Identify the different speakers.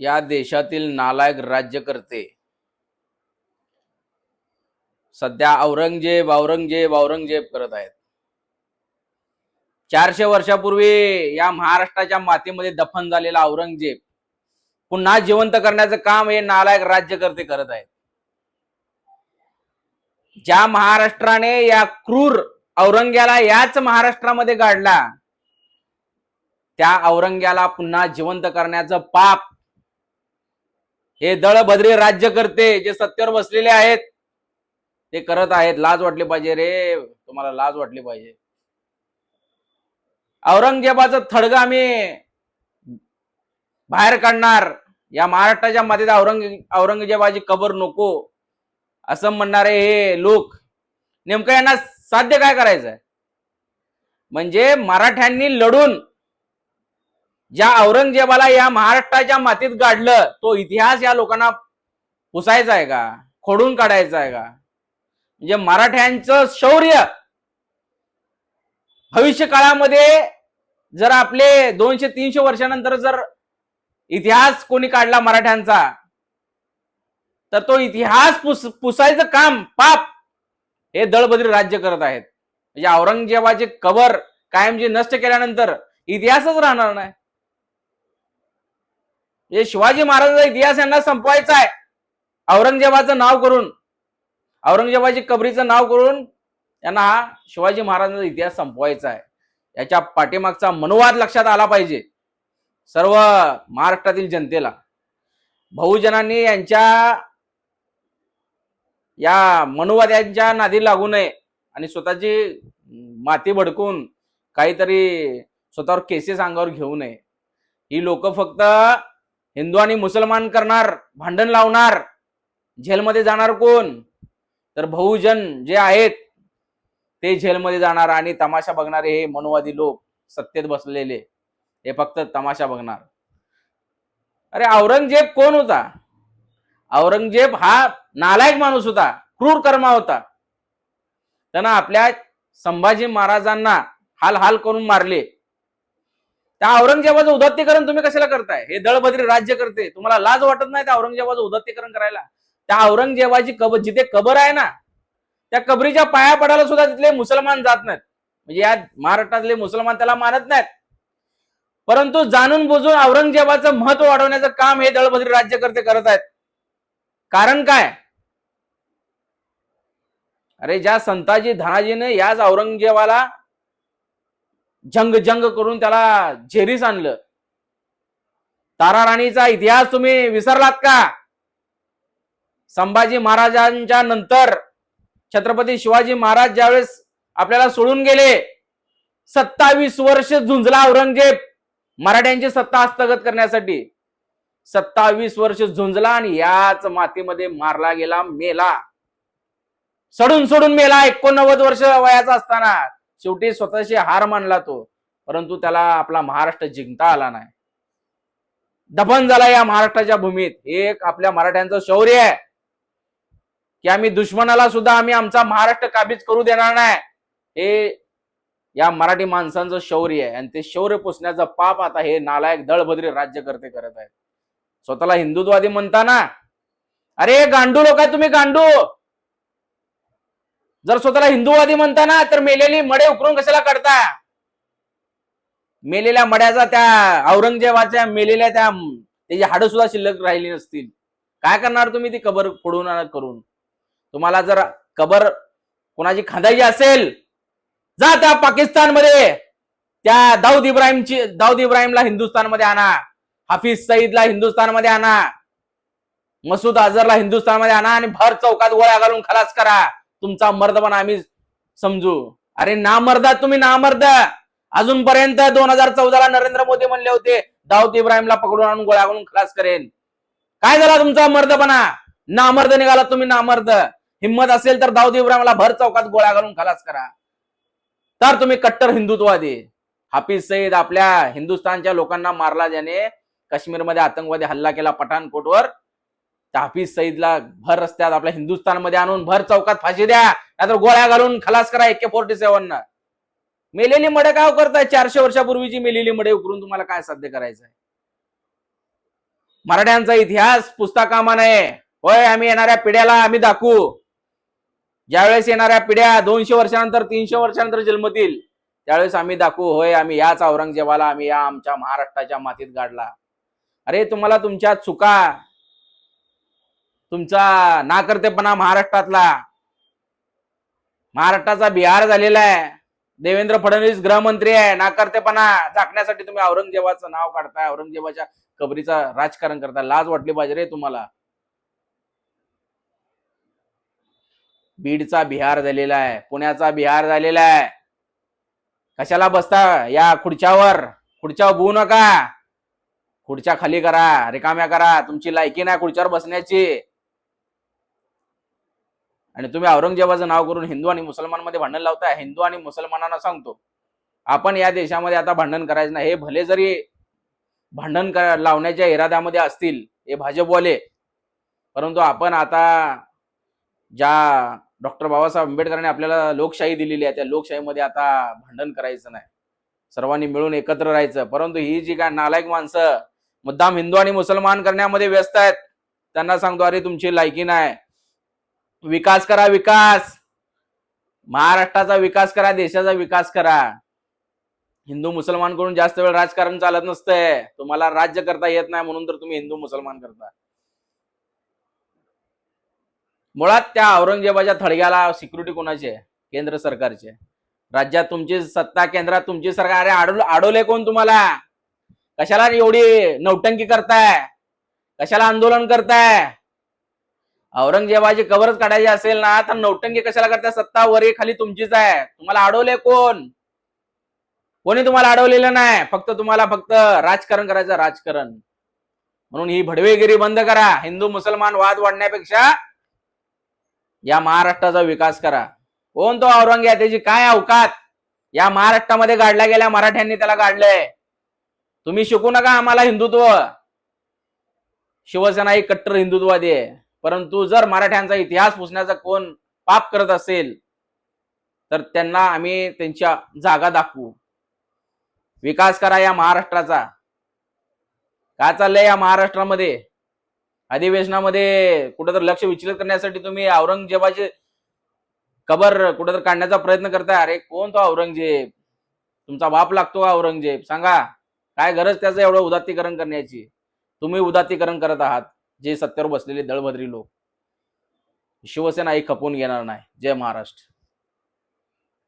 Speaker 1: या देशातील नालायक राज्यकर्ते. सध्या औरंगजेब औरंगजेब औरंगजेब करत आहेत. चारशे वर्षापूर्वी या महाराष्ट्राच्या मातीमध्ये दफन झालेला औरंगजेब पुन्हा जिवंत करण्याचं काम हे नालायक राज्यकर्ते करत आहेत. ज्या महाराष्ट्राने या क्रूर औरंग्याला याच महाराष्ट्रामध्ये गाडला त्या औरंग्याला पुन्हा जिवंत करण्याचं पाप हे दळभद्री राज्यकर्ते जे सत्तेवर बसलेले आहेत ते करत आहेत. लाज वाटली पाहिजे रे. तुम्हाला लाज वाटली पाहिजे. औरंगजेबाचं थडगा आम्ही बाहेर काढणार. या महाराष्ट्राच्या मातीत औरंग औरंगजेबाची कबर नको. असं म्हणणारे हे लोक. नेमकं यांना साध्य काय करायचंय? म्हणजे मराठ्यांनी लढून ज्या औरंगजेबाला या महाराष्ट्राच्या मातीत गाडलं तो इतिहास या लोकांना पुसायचा आहे का? खोडून काढायचा आहे का? म्हणजे मराठ्यांचं शौर्य भविष्य काळामध्ये जर आपले दोनशे तीनशे वर्षानंतर जर इतिहास कोणी काढला मराठ्यांचा तर तो इतिहास पुस पुसायचं काम पाप हे दळबद्री राज्य करत आहेत. म्हणजे औरंगजेबाचे कबर कायमचे नष्ट केल्यानंतर इतिहासच राहणार नाही. म्हणजे शिवाजी महाराजांचा इतिहास यांना संपवायचा आहे. औरंगजेबाचं नाव करून औरंगजेबाची कबरीचं नाव करून यांना हा शिवाजी महाराजांचा इतिहास संपवायचा आहे. याच्या पाठीमागचा मनोवाद लक्षात आला पाहिजे. सर्व महाराष्ट्रातील जनतेला. बहुजनांनी यांच्या या मनुवाद्यांच्या नादी लागू नये आणि स्वतःची माती भडकून काहीतरी स्वतःवर केसेस अंगावर घेऊ नये. ही लोक फक्त हिंदू आणि मुसलमान करणार भांडण लावणार झेलमध्ये जाणार कोण? तर बहुजन जे आहेत ते झेलमध्ये जाणार आणि तमाशा बघणारे हे मनोवादी लोक सत्तेत बसलेले. हे फक्त तमाशा बघणार. अरे औरंगजेब कोण होता? औरंगजेब हा नालायक माणूस होता क्रूर कर्मा होता. त्यांना आपल्या संभाजी महाराजांना हाल हाल करून मारले. त्या औरंगजेबाचं उदात्तीकरण तुम्ही कशाला करताय? हे दळभद्री राज्य करते. तुम्हाला लाज वाटत नाही त्या औरंगजेबाचं उदात्तीकरण करायला? त्या औरंगजेबाची कबर जिथे कबर आहे ना त्या कबरीच्या पाया पडायला सुद्धा तिथले मुसलमान जात नाहीत. म्हणजे या महाराष्ट्रातले मुसलमान त्याला मानत नाहीत. परंतु जाणून बुजून औरंगजेबाचं महत्त्व वाढवण्याचं काम हे दळभद्री राज्यकर्ते करत आहेत. कारण काय? अरे ज्या संताजी धनाजीने याच औरंगजेबाला जंग जंग करून त्याला झेरीस आणलं. तारा राणीचा इतिहास तुम्ही विसरलात का? संभाजी महाराजांच्या नंतर छत्रपती शिवाजी महाराज ज्यावेळेस आपल्याला सोडून गेले सत्तावीस वर्ष झुंजला औरंगजेब मराठ्यांची सत्ता हस्तगत करण्यासाठी. सत्तावीस वर्ष झुंजला आणि याच मातीमध्ये मारला गेला मेला. सडून सोडून मेला एकोणनव्वद वर्ष वयाचा असताना. शेवटी स्वतःशी हार मानला तो परंतु त्याला आपला महाराष्ट्र जिंकता आला नाही. दफन झाला या महाराष्ट्राच्या भूमीत. हे एक आपल्या मराठ्यांचं शौर्य आहे. की आम्ही दुश्मनाला सुद्धा आम्ही आमचा महाराष्ट्र काबीज करू देणार नाही. हे या मराठी माणसांचं शौर्य आहे. आणि ते शौर्य पुसण्याचं पाप आता हे नालायक दळभद्री राज्यकर्ते करत आहेत. स्वतःला हिंदुत्ववादी म्हणताना अरे गांडू लोक आहे तुम्ही गांडू जर स्वतःला हिंदूवादी म्हणताना तर मेलेली मडे उकरून कशाला काढता? मेलेल्या मड्याचा त्या औरंगजेबाच्या मेलेल्या त्या त्याची हाडं सुद्धा शिल्लक राहिली नसतील. काय करणार तुम्ही ती कबर फोडून करून? तुम्हाला जर कबर कोणाची खांदायची असेल जा त्या पाकिस्तानमध्ये. त्या दाऊद इब्राहिमची दाऊद इब्राहिमला हिंदुस्थानमध्ये आणा. हाफिज सईदला हिंदुस्थानमध्ये आणा. मसूद अझरला हिंदुस्थानमध्ये आणा आणि भर चौकात गोळ्या घालून खलास करा. तुमचा मर्दपणा आम्ही समजू. अरे नामर्दा तुम्ही नामर्द अजूनपर्यंत दोन हजार चौदाला नरेंद्र मोदी म्हणले होते दाऊद इब्राहिमला पकडून आणून गोळ्या करून खलास करेन. काय झाला तुमचा मर्दपणा? नामर्द निघाला तुम्ही नामर्द हिंमत असेल तर दाऊद इब्राहिमला भर चौकात गोळ्या घालून खलास करा. तर तुम्ही कट्टर हिंदुत्ववादी. हाफिज सईद आपल्या हिंदुस्थानच्या लोकांना मारला ज्याने काश्मीरमध्ये आतंकवादी हल्ला केला पठाणकोटवर. त्या हाफिज सईदला भर रस्त्यात आपल्या हिंदुस्थानमध्ये आणून भर चौकात फाशी द्या. नाहीतर गोळ्या घालून खलास करा एके फोर्टी सेव्हन मेलेली मडे काय करताय? चारशे वर्षापूर्वीची मेलेली मडे उकरून तुम्हाला काय साध्य करायचं आहे? मराठ्यांचा इतिहास पुस्तकामा नये. होय आम्ही येणाऱ्या पिढ्याला आम्ही दाखवू. ज्यावेळेस येणाऱ्या पिढ्या दोनशे वर्षानंतर तीनशे वर्षानंतर जन्मतील त्यावेळेस आम्ही दाखवू होय आम्ही याच औरंगजेबाला आम्ही या आमच्या महाराष्ट्राच्या मातीत गाडला. अरे तुम्हाला तुमच्या चुका तुमचा नाकर्तेपणा महाराष्ट्रातला. महाराष्ट्राचा बिहार झालेला आहे. देवेंद्र फडणवीस गृहमंत्री आहे. नाकर्तेपणा झाकण्यासाठी तुम्ही औरंगजेबाचं नाव काढताय. औरंगजेबाच्या कबरीचा राजकारण करताय. लाज वाटली पाहिजे रे तुम्हाला. बीडचा बिहार झालेला आहे. पुण्याचा बिहार झालेला आहे. कशाला बसता या खुर्च्यावर? खुर्च्यावर बघू नका. खुर्च्या खाली करा. रिकाम्या करा. तुमची लायकी नाही खुर्च्यावर बसण्याची. आणि तुम्ही औरंगजेबाचं नाव करून हिंदू आणि मुसलमानमध्ये भांडण लावताय हिंदू आणि मुसलमानांना सांगतो आपण या देशामध्ये आता भांडण करायचं नाही. हे भले जरी भांडण लावण्याच्या इराद्यामध्ये असतील हे भाजपवाले परंतु आपण आता ज्या डॉक्टर बाबासाहेब आंबेडकरांनी आपल्याला लोकशाही दिलेली आहे त्या लोकशाहीमध्ये आता भांडण करायचं नाही. सर्वांनी मिळून एकत्र राहायचं. परंतु ही जी काय नालायक माणसं मुद्दाम हिंदू आणि मुसलमान करण्यामध्ये व्यस्त आहेत त्यांना सांगतो अरे तुमची लायकी नाही. विकास करा विकास. महाराष्ट्राचा विकास करा देशाचा विकास करा. हिंदू मुसलमान करून जास्त वेळ राजकारण चालत नसतंय. तुम्हाला राज्य करता येत नाही म्हणून तर तुम्ही हिंदू मुसलमान करता. मुळात त्या औरंगजेबाच्या थडग्याला सिक्युरिटी कोणाची आहे? केंद्र सरकारचे राज्यात तुमची सत्ता केंद्रात तुमची सरकार. अरे अडवलं अडवले कोण तुम्हाला? कशाला एवढी नौटंकी करताय? कशाला आंदोलन करताय? औरंगजेबाची कबरच काढायची असेल ना तर नौटंकी कशाला करता सत्ता वरी खाली तुमचीच आहे. तुम्हाला अडवले कोण? कोणी तुम्हाला अडवलेलं नाही? फक्त तुम्हाला फक्त राजकारण करायचं राजकारण. म्हणून ही भडवेगिरी बंद करा. हिंदू मुसलमान वाद वाढण्यापेक्षा या महाराष्ट्राचा विकास करा. कोण तो औरंगे त्याची काय अवकात? या महाराष्ट्रामध्ये गाडल्या गेल्या मराठ्यांनी त्याला गाडलंय. तुम्ही शिकू नका आम्हाला हिंदुत्व. शिवसेना ही कट्टर हिंदुत्ववादी आहे. परंतु जर मराठ्यांचा इतिहास पुसण्याचा कोण पाप करत असेल तर त्यांना आम्ही त्यांच्या जागा दाखवू. विकास करा या महाराष्ट्राचा. काय चाललंय या महाराष्ट्रामध्ये? अधिवेशनामध्ये कुठेतरी लक्ष विचलित करण्यासाठी तुम्ही औरंगजेबाचे कबर कुठेतरी काढण्याचा प्रयत्न करताय. अरे कोण तो औरंगजेब? तुमचा बाप लागतो का औरंगजेब. सांगा काय गरज त्याचं एवढं उदात्तीकरण करण्याची? तुम्ही उदात्तीकरण करत आहात. जे सत्तेवर बसलेले दळभद्री लोक शिवसेना ही खपून घेणार नाही. जय महाराष्ट्र.